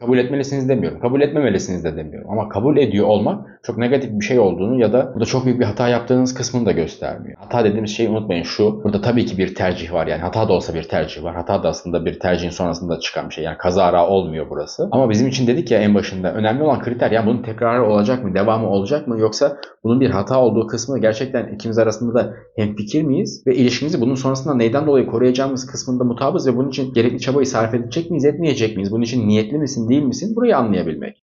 Kabul etmelisiniz demiyorum. Kabul etmemelisiniz de demiyorum. Ama kabul ediyor olmak çok negatif bir şey olduğunu ya da burada çok büyük bir hata yaptığınız kısmını da göstermiyor. Hata dediğimiz şeyi unutmayın şu. Burada tabii ki bir tercih var. Yani hata da olsa bir tercih var. Hata da aslında bir tercihin sonrasında çıkan bir şey. Yani kazara olmuyor burası. Ama bizim için dedik ya en başında önemli olan kriter yani bunun tekrarı olacak mı? Devamı olacak mı? Yoksa bunun bir hata olduğu kısmı gerçekten ikimiz arasında da hemfikir miyiz? Ve ilişkimizi bunun sonrasında neyden dolayı koruyacağımız kısmında mutabız ve bunun için gerekli çabayı sarf edecek miyiz, etmeyecek miyiz? Bunun için niyetli misin, değil misin? Burayı anlayabilmek.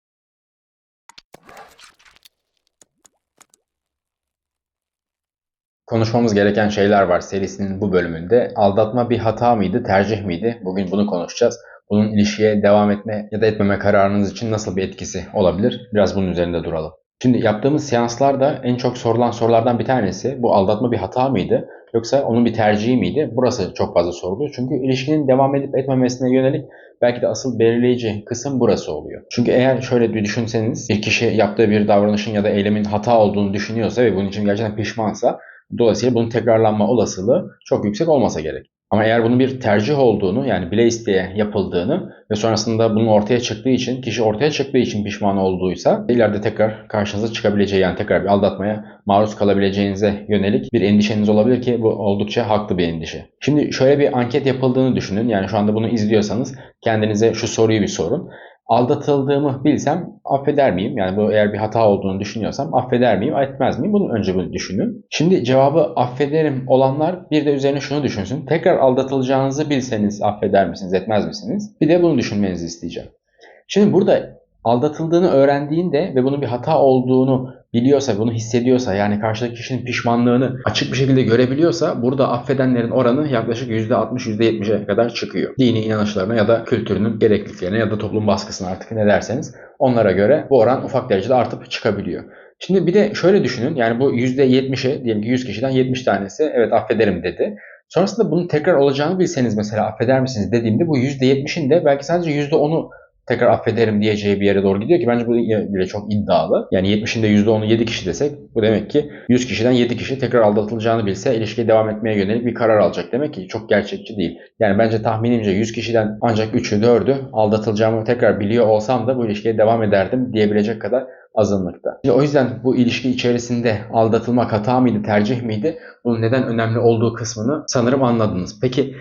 Konuşmamız gereken şeyler var serisinin bu bölümünde. Aldatma bir hata mıydı, tercih miydi? Bugün bunu konuşacağız. Bunun ilişkiye devam etme ya da etmeme kararınız için nasıl bir etkisi olabilir? Biraz bunun üzerinde duralım. Şimdi yaptığımız seanslarda en çok sorulan sorulardan bir tanesi bu aldatma bir hata mıydı? Yoksa onun bir tercihi miydi? Burası çok fazla soruluyor. Çünkü ilişkinin devam edip etmemesine yönelik belki de asıl belirleyici kısım burası oluyor. Çünkü eğer şöyle bir düşünseniz bir kişi yaptığı bir davranışın ya da eylemin hata olduğunu düşünüyorsa ve bunun için gerçekten pişmansa dolayısıyla bunun tekrarlanma olasılığı çok yüksek olmasa gerek. Ama eğer bunun bir tercih olduğunu yani bile isteye yapıldığını ve sonrasında bunun ortaya çıktığı için kişi ortaya çıktığı için pişman olduysa ileride tekrar karşınıza çıkabileceği yani tekrar bir aldatmaya maruz kalabileceğinize yönelik bir endişeniz olabilir ki bu oldukça haklı bir endişe. Şimdi şöyle bir anket yapıldığını düşünün yani şu anda bunu izliyorsanız kendinize şu soruyu bir sorun aldatıldığımı bilsem affeder miyim? Yani bu eğer bir hata olduğunu düşünüyorsam affeder miyim, etmez miyim? Bunu önce bunu düşünün. Şimdi cevabı affederim olanlar bir de üzerine şunu düşünsün. Tekrar aldatılacağınızı bilseniz affeder misiniz, etmez misiniz? Bir de bunu düşünmenizi isteyeceğim. Şimdi burada aldatıldığını öğrendiğinde ve bunun bir hata olduğunu biliyorsa, bunu hissediyorsa yani karşıdaki kişinin pişmanlığını açık bir şekilde görebiliyorsa burada affedenlerin oranı yaklaşık %60-%70'e kadar çıkıyor. Dini inanışlarına ya da kültürünün gerekliliklerine ya da toplum baskısına artık ne derseniz onlara göre bu oran ufak derecede artıp çıkabiliyor. Şimdi bir de şöyle düşünün yani bu %70'e diyelim ki 100 kişiden 70 tanesi evet affederim dedi. Sonrasında bunun tekrar olacağını bilseniz mesela affeder misiniz dediğimde bu %70'in de belki sadece %10'u tekrar affederim diyeceği bir yere doğru gidiyor ki bence bu bile çok iddialı. Yani 70'inde %10'u 7 kişi desek bu demek ki 100 kişiden 7 kişi tekrar aldatılacağını bilse ilişkiye devam etmeye yönelik bir karar alacak. Demek ki çok gerçekçi değil. Yani bence tahminimce 100 kişiden ancak 3'ü 4'ü aldatılacağımı tekrar biliyor olsam da bu ilişkiye devam ederdim diyebilecek kadar azınlıkta. Şimdi o yüzden bu ilişki içerisinde aldatılmak hata mıydı, tercih miydi? Bunun neden önemli olduğu kısmını sanırım anladınız. Peki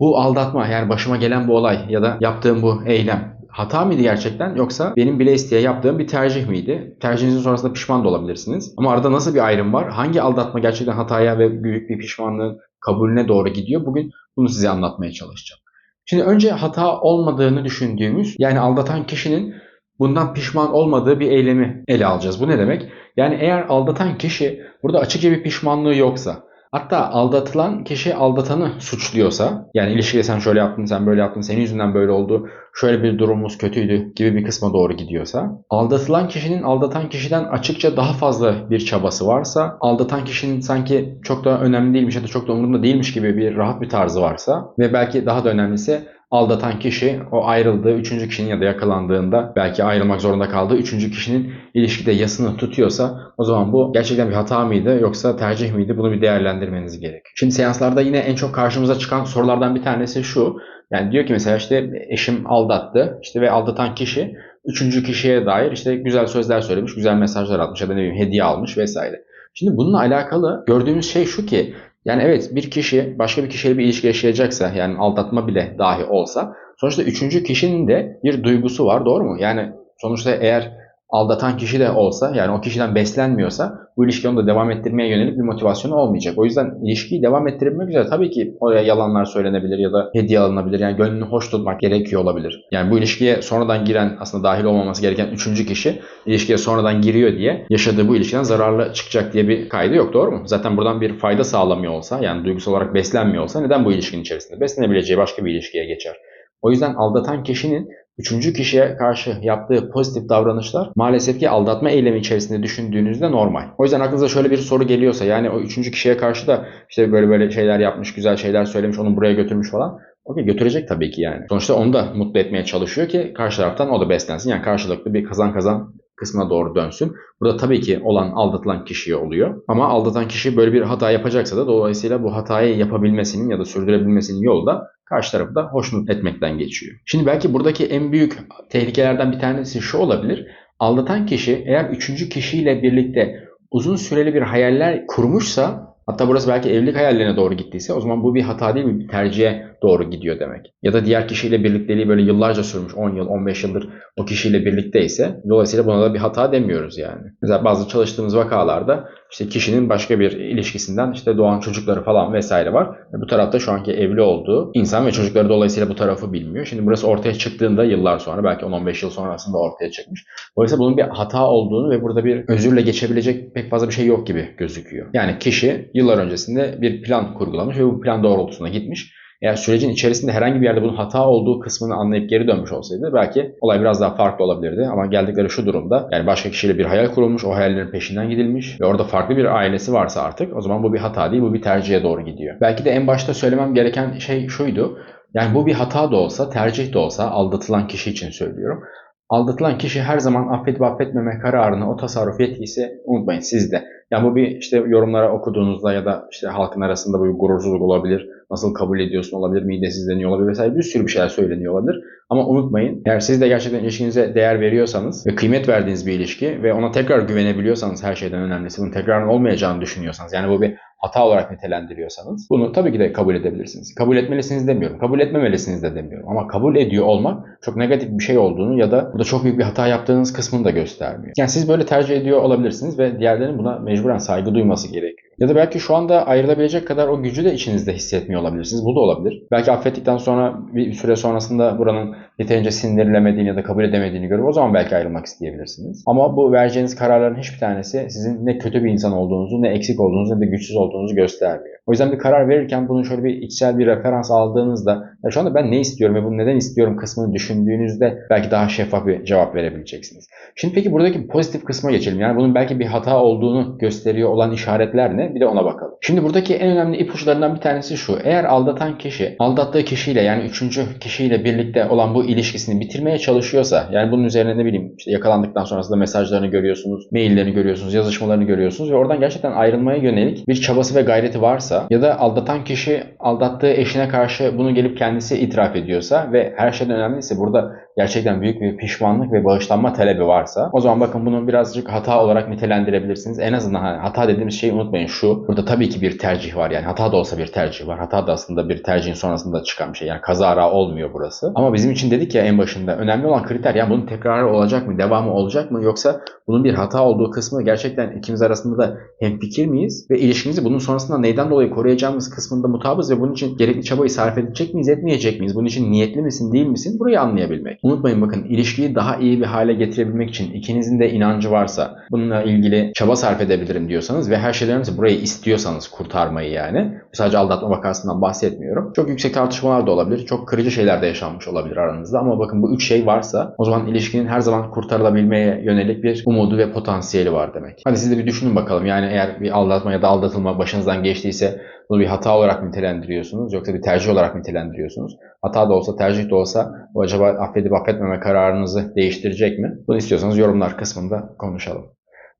bu aldatma yani başıma gelen bu olay ya da yaptığım bu eylem hata mıydı gerçekten yoksa benim bile isteye yaptığım bir tercih miydi? Tercihinizin sonrasında pişman da olabilirsiniz. Ama arada nasıl bir ayrım var? Hangi aldatma gerçekten hataya ve büyük bir pişmanlığın kabulüne doğru gidiyor? Bugün bunu size anlatmaya çalışacağım. Şimdi önce hata olmadığını düşündüğümüz yani aldatan kişinin bundan pişman olmadığı bir eylemi ele alacağız. Bu ne demek? Yani eğer aldatan kişi burada açıkça bir pişmanlığı yoksa Hatta aldatılan kişi aldatanı suçluyorsa yani ilişkide sen şöyle yaptın sen böyle yaptın senin yüzünden böyle oldu şöyle bir durumumuz kötüydü gibi bir kısma doğru gidiyorsa aldatılan kişinin aldatan kişiden açıkça daha fazla bir çabası varsa aldatan kişinin sanki çok da önemli değilmiş ya da çok da umurunda değilmiş gibi bir rahat bir tarzı varsa ve belki daha da önemlisi aldatan kişi o ayrıldığı üçüncü kişinin ya da yakalandığında belki ayrılmak zorunda kaldığı üçüncü kişinin ilişkide yasını tutuyorsa o zaman bu gerçekten bir hata mıydı yoksa tercih miydi bunu bir değerlendirmeniz gerekiyor. Şimdi seanslarda yine en çok karşımıza çıkan sorulardan bir tanesi şu. Yani diyor ki mesela işte eşim aldattı işte ve aldatan kişi üçüncü kişiye dair işte güzel sözler söylemiş, güzel mesajlar atmış ya da ne bileyim hediye almış vesaire. Şimdi bununla alakalı gördüğümüz şey şu ki yani evet bir kişi başka bir kişiyle bir ilişki yaşayacaksa yani aldatma bile dahi olsa sonuçta üçüncü kişinin de bir duygusu var doğru mu? Yani sonuçta eğer aldatan kişi de olsa yani o kişiden beslenmiyorsa bu ilişkiyi onu da devam ettirmeye yönelik bir motivasyonu olmayacak. O yüzden ilişkiyi devam ettirebilmek üzere tabii ki oraya yalanlar söylenebilir ya da hediye alınabilir. Yani gönlünü hoş tutmak gerekiyor olabilir. Yani bu ilişkiye sonradan giren aslında dahil olmaması gereken üçüncü kişi ilişkiye sonradan giriyor diye yaşadığı bu ilişkiden zararlı çıkacak diye bir kaydı yok doğru mu? Zaten buradan bir fayda sağlamıyor olsa yani duygusal olarak beslenmiyor olsa neden bu ilişkinin içerisinde beslenebileceği başka bir ilişkiye geçer? O yüzden aldatan kişinin üçüncü kişiye karşı yaptığı pozitif davranışlar maalesef ki aldatma eylemi içerisinde düşündüğünüzde normal. O yüzden aklınıza şöyle bir soru geliyorsa yani o üçüncü kişiye karşı da işte böyle böyle şeyler yapmış, güzel şeyler söylemiş, onu buraya götürmüş falan. Okey götürecek tabii ki yani. Sonuçta onu da mutlu etmeye çalışıyor ki karşı taraftan o da beslensin. Yani karşılıklı bir kazan kazan kısmına doğru dönsün. Burada tabii ki olan aldatılan kişiye oluyor. Ama aldatan kişi böyle bir hata yapacaksa da dolayısıyla bu hatayı yapabilmesinin ya da sürdürebilmesinin yolu da karşı tarafı da hoşnut etmekten geçiyor. Şimdi belki buradaki en büyük tehlikelerden bir tanesi şu olabilir. Aldatan kişi eğer üçüncü kişiyle birlikte uzun süreli bir hayaller kurmuşsa hatta burası belki evlilik hayallerine doğru gittiyse o zaman bu bir hata değil bir tercihe doğru gidiyor demek. Ya da diğer kişiyle birlikteliği böyle yıllarca sürmüş 10 yıl 15 yıldır o kişiyle birlikteyse dolayısıyla buna da bir hata demiyoruz yani. Mesela bazı çalıştığımız vakalarda işte kişinin başka bir ilişkisinden işte doğan çocukları falan vesaire var. Bu tarafta şu anki evli olduğu insan ve çocukları dolayısıyla bu tarafı bilmiyor. Şimdi burası ortaya çıktığında yıllar sonra belki 10-15 yıl sonrasında ortaya çıkmış. Dolayısıyla bunun bir hata olduğunu ve burada bir özürle geçebilecek pek fazla bir şey yok gibi gözüküyor. Yani kişi yıllar öncesinde bir plan kurgulamış ve bu plan doğrultusunda gitmiş. Eğer sürecin içerisinde herhangi bir yerde bunun hata olduğu kısmını anlayıp geri dönmüş olsaydı belki olay biraz daha farklı olabilirdi. Ama geldikleri şu durumda yani başka kişiyle bir hayal kurulmuş, o hayallerin peşinden gidilmiş ve orada farklı bir ailesi varsa artık o zaman bu bir hata değil, bu bir tercihe doğru gidiyor. Belki de en başta söylemem gereken şey şuydu. Yani bu bir hata da olsa, tercih de olsa aldatılan kişi için söylüyorum. Aldatılan kişi her zaman affedip affetmeme kararını, o tasarruf yetkisi unutmayın sizde. Yani bu bir işte yorumlara okuduğunuzda ya da işte halkın arasında bu gurursuzluk olabilir. Nasıl kabul ediyorsun olabilir, midesizleniyor olabilir vesaire bir sürü bir şeyler söyleniyor olabilir. Ama unutmayın eğer siz de gerçekten ilişkinize değer veriyorsanız ve kıymet verdiğiniz bir ilişki ve ona tekrar güvenebiliyorsanız her şeyden önemlisi bunun tekrar olmayacağını düşünüyorsanız yani bu bir hata olarak nitelendiriyorsanız bunu tabii ki de kabul edebilirsiniz. Kabul etmelisiniz demiyorum. Kabul etmemelisiniz de demiyorum. Ama kabul ediyor olmak çok negatif bir şey olduğunu ya da burada çok büyük bir hata yaptığınız kısmını da göstermiyor. Yani siz böyle tercih ediyor olabilirsiniz ve diğerlerinin buna mecburen saygı duyması gerekiyor. Ya da belki şu anda ayrılabilecek kadar o gücü de içinizde hissetmiyor olabilirsiniz. Bu da olabilir. Belki affettikten sonra bir süre sonrasında buranın yeterince sindirlemediğini ya da kabul edemediğini görüp o zaman belki ayrılmak isteyebilirsiniz. Ama bu vereceğiniz kararların hiçbir tanesi sizin ne kötü bir insan olduğunuzu, ne eksik olduğunuzu, ne de güçsüz olduğunuzu göstermiyor. O yüzden bir karar verirken bunun şöyle bir içsel bir referans aldığınızda ya şu anda ben ne istiyorum ve bunu neden istiyorum kısmını düşündüğünüzde belki daha şeffaf bir cevap verebileceksiniz. Şimdi peki buradaki pozitif kısma geçelim. Yani bunun belki bir hata olduğunu gösteriyor olan işaretler ne? Bir de ona bakalım. Şimdi buradaki en önemli ipuçlarından bir tanesi şu. Eğer aldatan kişi aldattığı kişiyle yani üçüncü kişiyle birlikte olan bu ilişkisini bitirmeye çalışıyorsa yani bunun üzerine ne bileyim işte yakalandıktan sonrasında mesajlarını görüyorsunuz, maillerini görüyorsunuz, yazışmalarını görüyorsunuz ve oradan gerçekten ayrılmaya yönelik bir çabası ve gayreti varsa ya da aldatan kişi aldattığı eşine karşı bunu gelip kendisi itiraf ediyorsa ve her şeyden önemliyse burada gerçekten büyük bir pişmanlık ve bağışlanma talebi varsa o zaman bakın bunu birazcık hata olarak nitelendirebilirsiniz. En azından hani hata dediğimiz şeyi unutmayın şu. Burada tabii ki bir tercih var yani hata da olsa bir tercih var. Hata da aslında bir tercihin sonrasında çıkan bir şey. Yani kazara olmuyor burası. Ama bizim için dedik ya en başında önemli olan kriter yani bunun tekrarı olacak mı? Devamı olacak mı? Yoksa bunun bir hata olduğu kısmı gerçekten ikimiz arasında da hemfikir miyiz? Ve ilişkimizi bunun sonrasında neyden dolayı koruyacağımız kısmında mutabız ve bunun için gerekli çabayı sarf edecek miyiz, etmeyecek miyiz? Bunun için niyetli misin, değil misin? Burayı anlayabilmek. Unutmayın bakın ilişkiyi daha iyi bir hale getirebilmek için ikinizin de inancı varsa bununla ilgili çaba sarf edebilirim diyorsanız ve her önce burayı istiyorsanız kurtarmayı yani. Sadece aldatma vakasından bahsetmiyorum. Çok yüksek tartışmalar da olabilir. Çok kırıcı şeyler de yaşanmış olabilir aranızda ama bakın bu üç şey varsa o zaman ilişkinin her zaman kurtarılabilmeye yönelik bir umudu ve potansiyeli var demek. Hadi siz de bir düşünün bakalım. Yani eğer bir aldatma ya da aldatılma başınızdan geçtiyse bunu bir hata olarak nitelendiriyorsunuz yoksa bir tercih olarak nitelendiriyorsunuz. Hata da olsa tercih de olsa bu acaba affedip affetmeme kararınızı değiştirecek mi? Bunu istiyorsanız yorumlar kısmında konuşalım.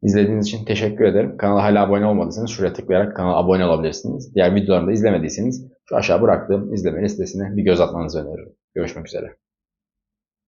İzlediğiniz için teşekkür ederim. Kanala hala abone olmadıysanız şuraya tıklayarak kanala abone olabilirsiniz. Diğer videolarımı da izlemediyseniz şu aşağı bıraktığım izleme listesine bir göz atmanızı öneririm. Görüşmek üzere.